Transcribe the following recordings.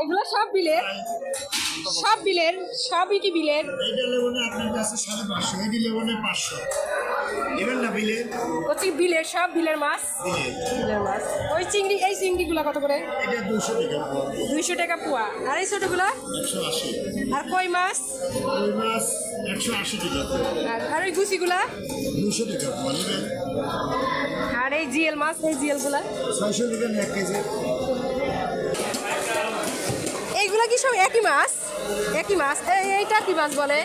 এগুলো সব বিলের সব বিলের সবই কি বিলের? এইটা লেবনে আপনার কাছে সাড়ে পাঁচশো এটি লেবনে পাঁচশো। নেবেন না বিলে হচ্ছে বিলের সব বিলের মাছ? বিলের। মাছ। ওই চিংড়ি এই চিংড়িগুলো কত করে? এটা দুশো টাকা দুইশো টাকা পোয়া। আর এই ছোটোগুলো? একশো আশি। আর কই মাছ? ওই মাছ? একশো আশি টাকা আর ওই গুছিগুলা দুশো টাকা পোয়া নেবেন? আর এই জিএল মাছ এই জিএলগুলা? ছয়শো নেবেন এক কেজি। এইগুলা কি সব একই মাছ? একই মাছ। এই- এইটা কি মাছ বলে?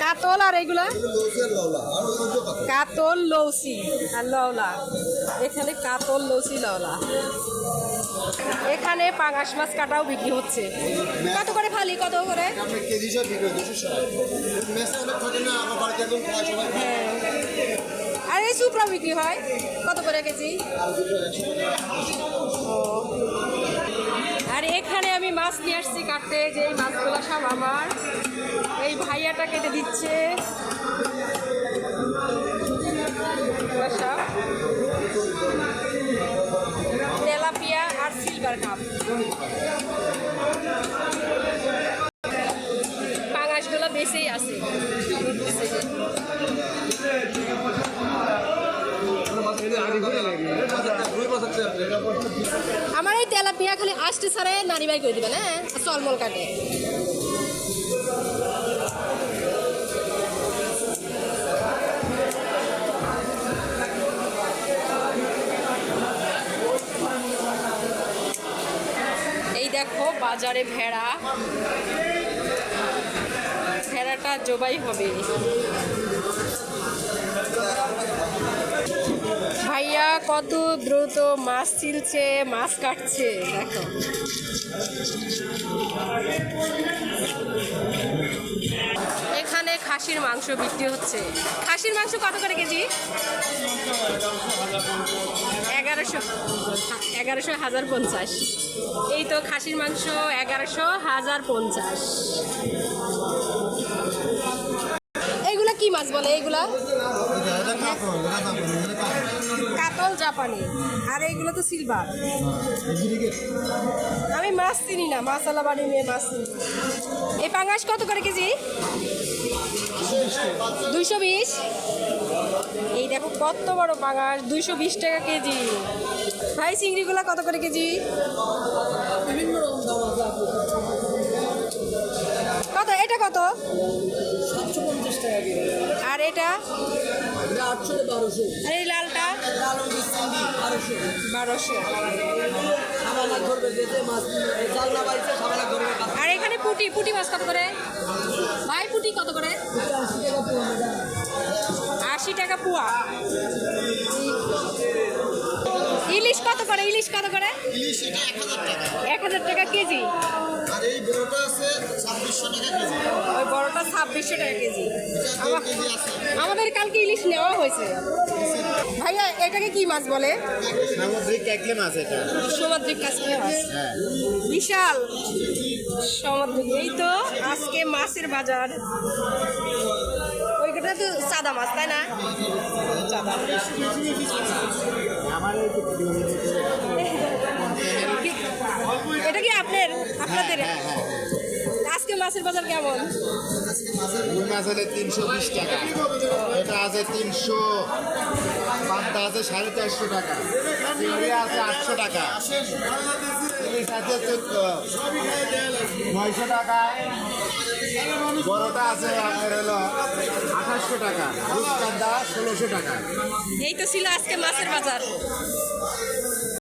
কাতল আর এইগুলা কাতল লৌসি আর লওলা এখানে কাতল, লৌসি লওলা এখানে পাঙাশ মাছ কাটাও বিক্রি হচ্ছে। কত করে ফালি? কত করে? হ্যাঁ। আর এই সুপরা বিক্রি হয়? কত করে কেজি। আর এখানে আমি মাছ নিয়ে আসছি কাটতে, যে এই মাছগুলো সব আমার। এই ভাইয়াটা কেটে দিচ্ছে। তেলাপিয়া আর সিলভার কাপ পাঙাশগুলো বেশি আছে। তেলাপিয়া খালি আসতে সারে নারী বাই করে দিবেন হ্যাঁ? চলমল কাটে। এই দেখো বাজারে ভেড়া। ভেড়াটা জবাই হবে। কত দ্রুত মাছ ছিলছে মাছ কাটছে, দেখো। এখানে খাসির মাংস বিক্রি হচ্ছে। খাসির মাংস কত করে কেজি? এগারোশো এগারোশো হাজার পঞ্চাশ। এই তো খাসির মাংস এগারোশো হাজার পঞ্চাশ। মাছ বলে, এইগুলা? কাতল জাপানি, আর এইগুলো তো সিলভার। আমি মাছ চিনি না মাছালা বাড়ি নিয়ে মাছ চিনি। এই পাঙ্গাস কত করে কেজি? দুইশো বিশ। এই দেখো কত বড় পাঙ্গাস, দুইশো বিশ টাকা কেজি। ভাই, চিংড়িগুলো কত করে কেজি? কত, এটা কত? এটা? আর এই লালটা? বারোশো। আর এখানে পুটি পুটি মাছ কত করে? ভাই পুটি কত করে? আশি টাকা পোয়া। ইলিশ কত করে? ইলিশ কত করে? এক হাজার টাকা। কেজি। আর এই বড়টা আছে ছাব্বিশশো টাকা কেজি ওই ছাব্বিশশো টাকা কেজি। আমাদের কালকে ইলিশ নেওয়া হয়েছে। ভাইয়া এটাকে কি মাছ বলে? সামুদ্রিক ক্যাকলে মাছ এটা। সামুদ্রিক মাছ। হ্যাঁ। বিশাল। সামুদ্রিক। এই তো আজকে মাছের বাজার। ওইটা তো সাদা মাছ তাই না? সাদা এটা কি আপনার আপনাদের? হ্যাঁ হ্যাঁ। আজকে মাছের বাজার কেমন? রুই মাছ হলে তিনশো বিশ টাকা। এটা আছে তিনশো, পান্তা আছে সাড়ে চারশো টাকা। চিংড়ি আছে আটশো টাকা। ইলিশ আছে নয়শো টাকা। বড়টা আছে আপনার হলো আঠাশশো টাকা। রূপচাঁদা ষোলোশো টাকা। এই তো ছিল আজকে মাছের বাজার।